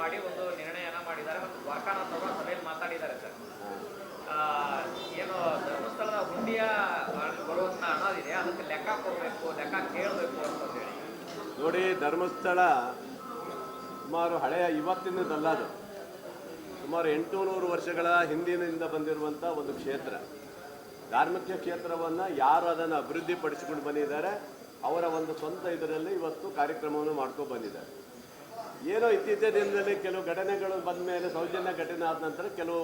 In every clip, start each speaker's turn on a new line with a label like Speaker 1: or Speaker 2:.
Speaker 1: ಮಾಡಿ ಒಂದು ನಿರ್ಣಯನ ಮಾಡಿದ್ದಾರೆ ಮತ್ತು ದ್ವಾರಕಾನಾಥ್ ಅವರು ಸಭೆಯಲ್ಲಿ ಮಾತಾಡಿದ್ದಾರೆ ಸರ್. ಏನು ಧರ್ಮಸ್ಥಳದ ಹುಂಡಿಯ ಬರುವಂತ ಅನ್ನೋದಿದೆ ಅದಕ್ಕೆ ಲೆಕ್ಕ ಕೊಡಬೇಕು, ಲೆಕ್ಕ ಕೇಳಬೇಕು ಅಂತ ಹೇಳಿ.
Speaker 2: ನೋಡಿ, ಧರ್ಮಸ್ಥಳ ಸುಮಾರು ಹಳೆಯ ಇವತ್ತಿನದಲ್ಲ ಅದು. ಸುಮಾರು ಎಂಟುನೂರು ವರ್ಷಗಳ ಹಿಂದಿನಿಂದ ಬಂದಿರುವಂಥ ಒಂದು ಕ್ಷೇತ್ರ. ಧಾರ್ಮಿಕ ಕ್ಷೇತ್ರವನ್ನು ಯಾರು ಅದನ್ನು ಅಭಿವೃದ್ಧಿಪಡಿಸಿಕೊಂಡು ಬಂದಿದ್ದಾರೆ, ಅವರ ಒಂದು ಸ್ವಂತ ಇದರಲ್ಲಿ ಇವತ್ತು ಕಾರ್ಯಕ್ರಮವನ್ನು ಮಾಡ್ಕೊಂಡು ಬಂದಿದ್ದಾರೆ. ಏನೋ ಇತ್ತೀಚಿನ ದಿನದಲ್ಲಿ ಕೆಲವು ಘಟನೆಗಳು ಬಂದ ಮೇಲೆ ಸೌಜನ್ಯ ಘಟನೆ ಆದ ನಂತರ ಕೆಲವು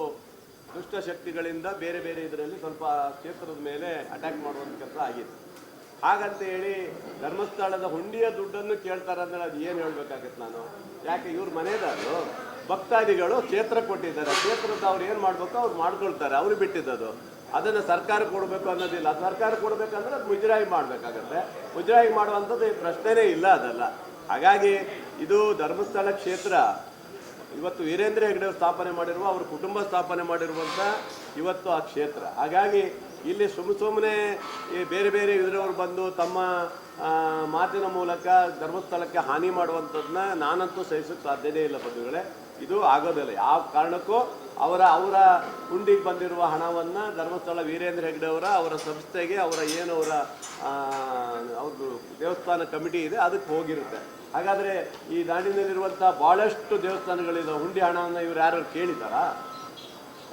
Speaker 2: ದುಷ್ಟ ಶಕ್ತಿಗಳಿಂದ ಬೇರೆ ಬೇರೆ ಇದರಲ್ಲಿ ಸ್ವಲ್ಪ ಕ್ಷೇತ್ರದ ಮೇಲೆ ಅಟ್ಯಾಕ್ ಮಾಡುವಂಥ ಕೆಲಸ ಆಗಿದೆ ಹಾಗಂತ ಹೇಳಿ ಧರ್ಮಸ್ಥಳದ ಹುಂಡಿಯ ದುಡ್ಡನ್ನು ಕೇಳ್ತಾರೆ ಅಂದರೆ ಅದು ಏನು ಹೇಳ್ಬೇಕಾಗತ್ತೆ ನಾನು? ಯಾಕೆ ಇವ್ರ ಮನೆಯದಾರು ಭಕ್ತಾದಿಗಳು ಕ್ಷೇತ್ರ ಕೊಟ್ಟಿದ್ದಾರೆ. ಕ್ಷೇತ್ರದ ಅವ್ರು ಏನು ಮಾಡಬೇಕು ಅವ್ರು ಮಾಡ್ಕೊಳ್ತಾರೆ. ಅವ್ರು ಬಿಟ್ಟಿದ್ದದು. ಅದನ್ನು ಸರ್ಕಾರ ಕೊಡಬೇಕು ಅನ್ನೋದಿಲ್ಲ. ಸರ್ಕಾರ ಕೊಡಬೇಕಂದ್ರೆ ಅದು ಮುಜರಾಯಿ ಮಾಡಬೇಕಾಗತ್ತೆ. ಮುಜರಾಯಿ ಮಾಡುವಂಥದ್ದು ಪ್ರಶ್ನೆನೇ ಇಲ್ಲ ಅದಲ್ಲ. ಹಾಗಾಗಿ ಇದು ಧರ್ಮಸ್ಥಳ ಕ್ಷೇತ್ರ. ಇವತ್ತು ವೀರೇಂದ್ರ ಹೆಗ್ಡೆ ಸ್ಥಾಪನೆ ಮಾಡಿರುವ, ಅವ್ರ ಕುಟುಂಬ ಸ್ಥಾಪನೆ ಮಾಡಿರುವಂಥ ಇವತ್ತು ಆ ಕ್ಷೇತ್ರ. ಹಾಗಾಗಿ ಇಲ್ಲಿ ಸುಮ್ ಸುಮ್ಮನೆ ಈ ಬೇರೆ ಬೇರೆ ಇದರವ್ರು ಬಂದು ತಮ್ಮ ಮಾತಿನ ಮೂಲಕ ಧರ್ಮಸ್ಥಳಕ್ಕೆ ಹಾನಿ ಮಾಡುವಂಥದ್ದನ್ನ ನಾನಂತೂ ಸಹಿಸೋಕ್ಕೆ ಸಾಧ್ಯನೇ ಇಲ್ಲ ಬಂಧುಗಳೇ. ಇದು ಆಗೋದಿಲ್ಲ ಯಾವ ಕಾರಣಕ್ಕೂ ಅವರ ಅವರ ಹುಂಡಿಗೆ ಬಂದಿರುವ ಹಣವನ್ನು ಧರ್ಮಸ್ಥಳ ವೀರೇಂದ್ರ ಹೆಗ್ಡೆ ಅವರ ಅವರ ಸಂಸ್ಥೆಗೆ, ಅವರ ಏನು ಅವರ ಅವ್ರದ್ದು ದೇವಸ್ಥಾನ ಕಮಿಟಿ ಇದೆ, ಅದಕ್ಕೆ ಹೋಗಿರುತ್ತೆ. ಹಾಗಾದರೆ ಈ ನಾಡಿನಲ್ಲಿರುವಂಥ ಭಾಳಷ್ಟು ದೇವಸ್ಥಾನಗಳಿದೆ ಹುಂಡಿ ಹಣವನ್ನು ಇವ್ರು ಯಾರು ಕೇಳಿದಾರಾ?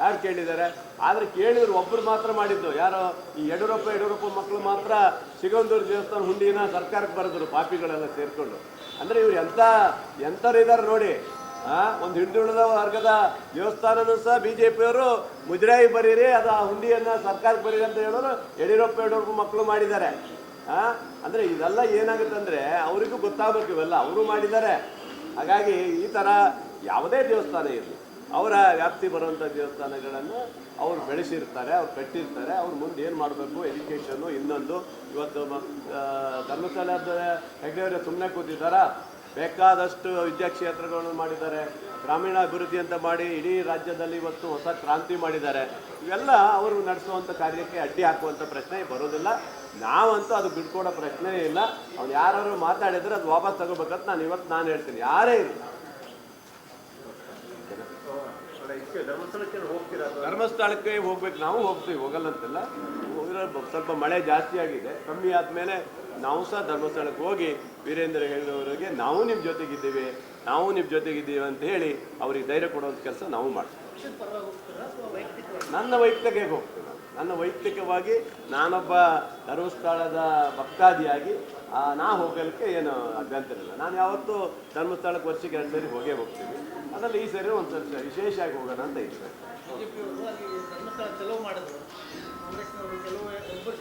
Speaker 2: ಯಾರು ಕೇಳಿದ್ದಾರೆ ಆದರೆ ಕೇಳಿದ್ರು ಒಬ್ಬರು ಮಾತ್ರ ಮಾಡಿದ್ದು. ಯಾರೋ, ಈ ಯಡಿಯೂರಪ್ಪ ಯಡಿಯೂರಪ್ಪ ಮಕ್ಕಳು ಮಾತ್ರ ಸಿಗಂದೂರು ದೇವಸ್ಥಾನ ಹುಂಡಿನ ಸರ್ಕಾರಕ್ಕೆ ಬರೆದರು, ಪಾಪಿಗಳೆಲ್ಲ ಸೇರಿಕೊಂಡು. ಅಂದರೆ ಇವ್ರು ಎಂಥ ಎಂಥವ್ರು ಇದ್ದಾರೆ ನೋಡಿ. ಒಂದು ಹಿಂದುಳಿದ ವರ್ಗದ ದೇವಸ್ಥಾನನೂ ಸಹ ಬಿ ಜೆ ಪಿಯವರು ಮುಜರಾಯಿ ಬರೀರಿ, ಅದು ಆ ಹುಂಡಿಯನ್ನು ಸರ್ಕಾರಕ್ಕೆ ಬರೀರಿ ಅಂತ ಹೇಳೋರು ಯಡಿಯೂರಪ್ಪ ಯಡಿಯೂರಪ್ಪ ಮಕ್ಕಳು ಮಾಡಿದ್ದಾರೆ. ಆ, ಅಂದರೆ ಇದೆಲ್ಲ ಏನಾಗುತ್ತೆ ಅಂದರೆ ಅವರಿಗೂ ಗೊತ್ತಾಗಬೇಕು ಇವೆಲ್ಲ, ಅವರು ಮಾಡಿದ್ದಾರೆ. ಹಾಗಾಗಿ ಈ ಥರ ಯಾವುದೇ ದೇವಸ್ಥಾನ ಇರಲಿ, ಅವರ ವ್ಯಾಪ್ತಿ ಬರುವಂಥ ದೇವಸ್ಥಾನಗಳನ್ನು ಅವ್ರು ಬೆಳೆಸಿರ್ತಾರೆ, ಅವ್ರು ಕಟ್ಟಿರ್ತಾರೆ, ಅವ್ರು ಮುಂದೆ ಏನು ಮಾಡಬೇಕು ಎಜುಕೇಷನ್ನು ಇನ್ನೊಂದು, ಇವತ್ತು ಧರ್ಮಸ್ಥಳದ ಹೆಗ್ಡೆಯವರೇ ಸುಮ್ಮನೆ ಕೂತಿದ್ದಾರಾ? ಬೇಕಾದಷ್ಟು ವಿದ್ಯಾಕ್ಷೇತ್ರಗಳನ್ನು ಮಾಡಿದ್ದಾರೆ. ಗ್ರಾಮೀಣ ಅಭಿವೃದ್ಧಿ ಅಂತ ಮಾಡಿ ಇಡೀ ರಾಜ್ಯದಲ್ಲಿ ಇವತ್ತು ಹೊಸ ಕ್ರಾಂತಿ ಮಾಡಿದ್ದಾರೆ. ಇವೆಲ್ಲ ಅವರು ನಡೆಸುವಂಥ ಕಾರ್ಯಕ್ಕೆ ಅಡ್ಡಿ ಹಾಕುವಂಥ ಪ್ರಶ್ನೆ ಬರೋದಿಲ್ಲ. ನಾವಂತೂ ಅದು ಬಿಟ್ಕೊಡೋ ಪ್ರಶ್ನೆ ಇಲ್ಲ. ಅವ್ನು ಯಾರು ಮಾತಾಡಿದರೆ ಅದು ವಾಪಸ್ ತಗೋಬೇಕಂತ ನಾನು ಇವತ್ತು ನಾನು ಹೇಳ್ತೀನಿ. ಯಾರೇ ಇರಲಿ. ಧರ್ಮಸ್ಥಳಕ್ಕೆ ಹೋಗ್ಬೇಕು. ನಾವು ಹೋಗ್ತೀವಿ. ಹೋಗಲ್ಲ ಅಂತಿಲ್ಲ ಸ್ವಲ್ಪ ಮಳೆ ಜಾಸ್ತಿ ಆಗಿದೆ. ಕಮ್ಮಿ ಆದಮೇಲೆ ನಾವು ಸಹ ಧರ್ಮಸ್ಥಳಕ್ಕೆ ಹೋಗಿ ವೀರೇಂದ್ರ ಹೇಳುವವರಿಗೆ, ನಾವು ನಿಮ್ಮ ಜೊತೆಗಿದ್ದೀವಿ, ನಾವು ನಿಮ್ಮ ಜೊತೆಗಿದ್ದೀವಿ ಅಂತ ಹೇಳಿ ಅವ್ರಿಗೆ ಧೈರ್ಯ ಕೊಡುವಂಥ ಕೆಲಸ ನಾವು ಮಾಡ್ತೀವಿ. ನನ್ನ ವೈಯಕ್ತಿಕ ಹೋಗ್ತೀನಿ ನಾನು. ನನ್ನ ವೈಯಕ್ತಿಕವಾಗಿ ನಾನೊಬ್ಬ ಧರ್ಮಸ್ಥಳದ ಭಕ್ತಾದಿಯಾಗಿ ನಾ ಹೋಗಲಿಕ್ಕೆ ಏನು ಅಭ್ಯಂತರ ಇಲ್ಲ. ನಾನು ಯಾವತ್ತೂ ಧರ್ಮಸ್ಥಳಕ್ಕೆ ವರ್ಷಕ್ಕೆ ಎರಡು ಸರಿ ಹೋಗೇ ಹೋಗ್ತೀನಿ. ಅದರಲ್ಲಿ ಈ ಸರಿ ಒಂದು ಸ್ವಲ್ಪ ವಿಶೇಷವಾಗಿ ಹೋಗೋಣ ಅಂತ
Speaker 3: ಧರ್ಮಸ್ಥಳ ಚಲೋ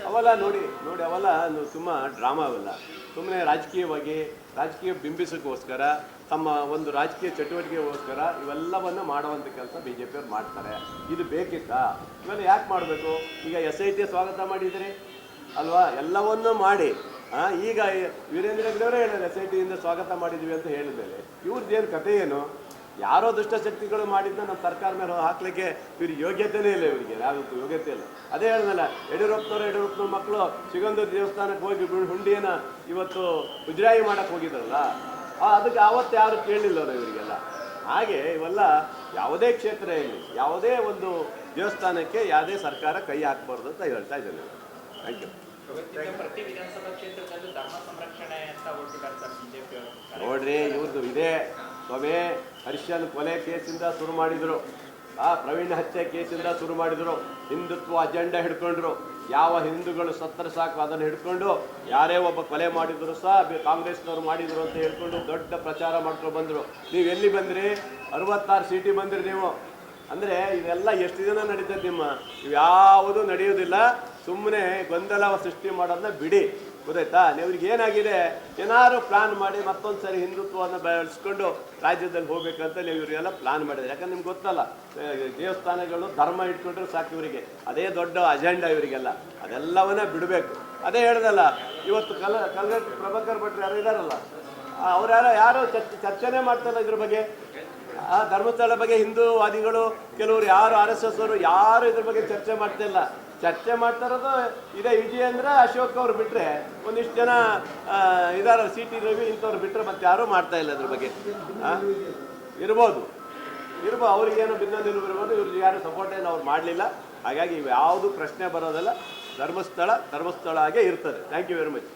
Speaker 2: ಅವೆಲ್ಲ ನೋಡಿ ನೋಡಿ ಅವೆಲ್ಲ ತುಂಬ ಡ್ರಾಮಾ ಅವೆಲ್ಲ. ಸುಮ್ಮನೆ ರಾಜಕೀಯವಾಗಿ, ರಾಜಕೀಯ ಬಿಂಬಿಸೋಕ್ಕೋಸ್ಕರ, ತಮ್ಮ ಒಂದು ರಾಜಕೀಯ ಚಟುವಟಿಕೆಗೋಸ್ಕರ ಇವೆಲ್ಲವನ್ನು ಮಾಡುವಂಥ ಕೆಲಸ ಬಿ ಜೆ ಪಿಯವ್ರು ಮಾಡ್ತಾರೆ. ಇದು ಬೇಕಿತ್ತಾ? ಇವೆಲ್ಲ ಯಾಕೆ ಮಾಡಬೇಕು? ಈಗ ಎಸ್ ಐ ಟಿ ಸ್ವಾಗತ ಮಾಡಿದಿರಿ ಅಲ್ವಾ? ಎಲ್ಲವನ್ನೂ ಮಾಡಿ ಹಾಂ ಈಗ ವೀರೇಂದ್ರ ಹೆಗ್ಡೆಯವರೇ ಹೇಳಿದ್ರು ಎಸ್ ಐ ಟಿಯಿಂದ ಸ್ವಾಗತ ಮಾಡಿದ್ವಿ ಅಂತ ಹೇಳಿದ್ಮೇಲೆ. ಇವ್ರದ್ದು ಏನು ಕಥೆ ಏನು? ಯಾರೋ ದುಷ್ಟಶಕ್ತಿಗಳು ಮಾಡಿದ್ನ ನಮ್ಮ ಸರ್ಕಾರ ಮೇಲೆ ಹಾಕ್ಲಿಕ್ಕೆ ಇವ್ರ ಯೋಗ್ಯತೆನೇ ಇಲ್ಲ ಇವರಿಗೆ. ಯಾವ್ದು ಯೋಗ್ಯತೆ ಇಲ್ಲ. ಅದೇ ಹೇಳಿದ್ನಲ್ಲ ಯಡಿಯೂರಪ್ಪನವ್ರು ಯಡಿಯೂರಪ್ಪನ ಮಕ್ಕಳು ಸಿಗಂಧ ದೇವಸ್ಥಾನಕ್ಕೆ ಹೋಗಿ ಹುಂಡಿಯನ್ನ ಇವತ್ತು ಉಜ್ರಾಯಿ ಮಾಡಕ್ಕೆ ಹೋಗಿದ್ರಲ್ಲ ಅದಕ್ಕೆ ಆವತ್ತು ಯಾರು ಕೇಳಲಿಲ್ಲ ಅವರು ಇವರಿಗೆಲ್ಲ. ಹಾಗೆ ಇವೆಲ್ಲ ಯಾವುದೇ ಕ್ಷೇತ್ರ ಇರಲಿ, ಯಾವುದೇ ಒಂದು ದೇವಸ್ಥಾನಕ್ಕೆ ಯಾವುದೇ ಸರ್ಕಾರ ಕೈ ಹಾಕಬಾರ್ದು ಅಂತ ಹೇಳ್ತಾ ಇದ್ದೇನೆ. ಥ್ಯಾಂಕ್ ಯು ನೋಡ್ರಿ ಇವ್ರದ್ದು ಇದೆ. ಸ್ವಾಮಿ ಹರ್ಷನ್ ಕೊಲೆ ಕೇಸಿಂದ ಶುರು ಮಾಡಿದ್ರು. ಆ ಪ್ರವೀಣ್ ಹತ್ಯೆ ಕೇಸಿಂದ ಶುರು ಮಾಡಿದ್ರು. ಹಿಂದುತ್ವ ಅಜೆಂಡಾ ಹಿಡ್ಕೊಂಡ್ರು. ಯಾವ ಹಿಂದೂಗಳು ಸತ್ತರ ಸಾಕು ಅದನ್ನು ಹಿಡ್ಕೊಂಡು ಯಾರೇ ಒಬ್ಬ ಕೊಲೆ ಮಾಡಿದ್ರು ಸಹ ಕಾಂಗ್ರೆಸ್ನವ್ರು ಮಾಡಿದ್ರು ಅಂತ ಹೇಳ್ಕೊಂಡು ದೊಡ್ಡ ಪ್ರಚಾರ ಮಾಡ್ಕೊಂಡು ಬಂದರು. ನೀವು ಎಲ್ಲಿ ಬಂದ್ರಿ? ಅರವತ್ತಾರು ಸೀಟಿ ಬಂದ್ರಿ ನೀವು. ಅಂದರೆ ಇದೆಲ್ಲ ಎಷ್ಟು ದಿನ ನಡೀತದೆ ನಿಮ್ಮ? ಇವ್ಯಾವುದೂ ನಡೆಯೋದಿಲ್ಲ ಸುಮ್ಮನೆ ಗೊಂದಲ ಸೃಷ್ಟಿ ಮಾಡೋದನ್ನ ಬಿಡಿ. ಗೊತ್ತಾಯ್ತಾ? ಇವ್ರಿಗೆ ಏನಾಗಿದೆ? ಏನಾದ್ರು ಪ್ಲಾನ್ ಮಾಡಿ ಮತ್ತೊಂದ್ಸರಿ ಹಿಂದುತ್ವವನ್ನು ಬೆಳೆಸ್ಕೊಂಡು ರಾಜ್ಯದಲ್ಲಿ ಹೋಗ್ಬೇಕಂತ ನೀವು ಇವರಿಗೆಲ್ಲ ಪ್ಲಾನ್ ಮಾಡಿದ್ರೆ ಯಾಕಂದ್ರೆ ನಿಮ್ಗೆ ಗೊತ್ತಲ್ಲ, ದೇವಸ್ಥಾನಗಳು ಧರ್ಮ ಇಟ್ಕೊಂಡ್ರೆ ಸಾಕು ಇವರಿಗೆ. ಅದೇ ದೊಡ್ಡ ಅಜೆಂಡಾ ಇವರಿಗೆಲ್ಲ. ಅದೆಲ್ಲವನ್ನ ಬಿಡಬೇಕು. ಅದೇ ಹೇಳ್ದಲ್ಲ, ಇವತ್ತು ಕಲ, ಕಲ್ಗಟ್ಟಿ ಪ್ರಭಾಕರ್ ಭಟ್ರು ಯಾರು ಇದಾರಲ್ಲ, ಅವ್ರು ಯಾರೋ ಯಾರೋ ಚರ್ಚೆ, ಚರ್ಚೆನೇ ಮಾಡ್ತಾರಲ್ಲ ಇದ್ರ ಬಗ್ಗೆ. ಆ ಧರ್ಮಸ್ಥಳ ಬಗ್ಗೆ ಹಿಂದೂವಾದಿಗಳು, ಕೆಲವರು ಯಾರು ಆರ್ ಎಸ್ ಎಸ್ ಅವರು ಯಾರು ಇದ್ರ ಬಗ್ಗೆ ಚರ್ಚೆ ಮಾಡ್ತಿಲ್ಲ ಚರ್ಚೆ ಮಾಡ್ತಾ ಇರೋದು ಇದೇ ವಿಜಯೇಂದ್ರ ಅಶೋಕ್ ಅವ್ರು ಬಿಟ್ರೆ ಒಂದಿಷ್ಟು ಜನ ಇದಾರ ಸಿ ಟಿ ರವಿ ಇಂಥವ್ರು ಬಿಟ್ರೆ ಮತ್ತೆ ಯಾರು ಮಾಡ್ತಾ ಇಲ್ಲ ಅದ್ರ ಬಗ್ಗೆ? ಇರ್ಬೋದು. ಇರ್ಬೋದು ಅವ್ರಿಗೇನು ಭಿನ್ನ ಇರ್ಬೋದು, ಇವ್ರಿಗೆ ಯಾರು ಸಪೋರ್ಟ್ ಏನು ಅವ್ರು ಮಾಡಲಿಲ್ಲ. ಹಾಗಾಗಿ ಯಾವುದು ಪ್ರಶ್ನೆ ಬರೋದಿಲ್ಲ, ಧರ್ಮಸ್ಥಳ ಧರ್ಮಸ್ಥಳ ಹಾಗೆ ಇರ್ತದೆ. Thank you very much